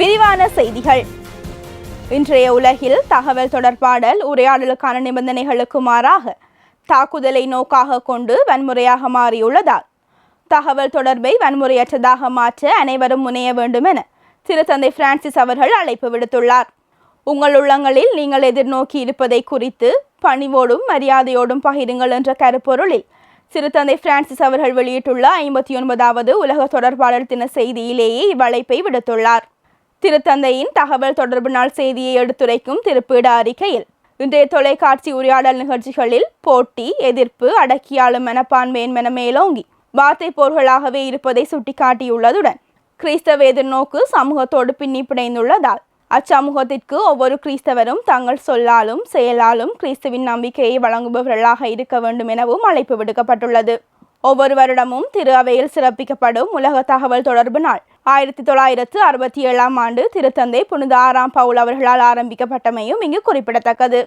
விரிவான செய்திகள். இன்றைய உலகில் தகவல் தொடர்பாடல் உரையாடலுக்கான நிபந்தனைகளுக்கு மாறாக தாக்குதலை நோக்காக கொண்டு வன்முறையாக மாறியுள்ளதால் தகவல் தொடர்பை வன்முறையற்றதாக மாற்ற அனைவரும் முனைய வேண்டும் என திருத்தந்தை பிரான்சிஸ் அவர்கள் அழைப்பு விடுத்துள்ளார். உங்கள் உள்ளங்களில் நீங்கள் எதிர்நோக்கி இருப்பதை குறித்து பணிவோடும் மரியாதையோடும் பகிருங்கள் என்ற கருப்பொருளில் திருத்தந்தை பிரான்சிஸ் அவர்கள் வெளியிட்டுள்ள ஐம்பத்தி ஒன்பதாவது உலக தொடர்பாளர் தின செய்தியிலேயே இவ்வழைப்பை விடுத்துள்ளார். திருத்தந்தையின் தகவல் தொடர்பு நாள் செய்தியை எடுத்துரைக்கும் திருப்பீட அறிக்கையில் இன்றைய தொலைக்காட்சி உரையாடல் நிகழ்ச்சிகளில் போட்டி எதிர்ப்பு அடக்கியாளும் மனப்பான்மையின் மென மேலோங்கி வார்த்தை போர்களாகவே இருப்பதை சுட்டிக்காட்டியுள்ளதுடன் கிறிஸ்தவ எதிர்நோக்கு சமூகத்தோடு பின்னி பிணைந்துள்ளதால் அச்சமூகத்திற்கு ஒவ்வொரு கிறிஸ்தவரும் தங்கள் சொல்லாலும் செயலாலும் கிறிஸ்துவின் நம்பிக்கையை வழங்குபவர்களாக இருக்க வேண்டும் எனவும் அழைப்பு விடுக்கப்பட்டுள்ளது. ஒவ்வொரு வருடமும் திரு அவையில் சிறப்பிக்கப்படும் உலக தகவல் தொடர்பு நாள். ஆயிரத்தி தொள்ளாயிரத்து அறுபத்தி ஏழாம் ஆண்டு திருத்தந்தை புனித ஆறாம் பவுல் அவர்களால் ஆரம்பிக்கப்பட்டமையும் இங்கு குறிப்பிடத்தக்கது.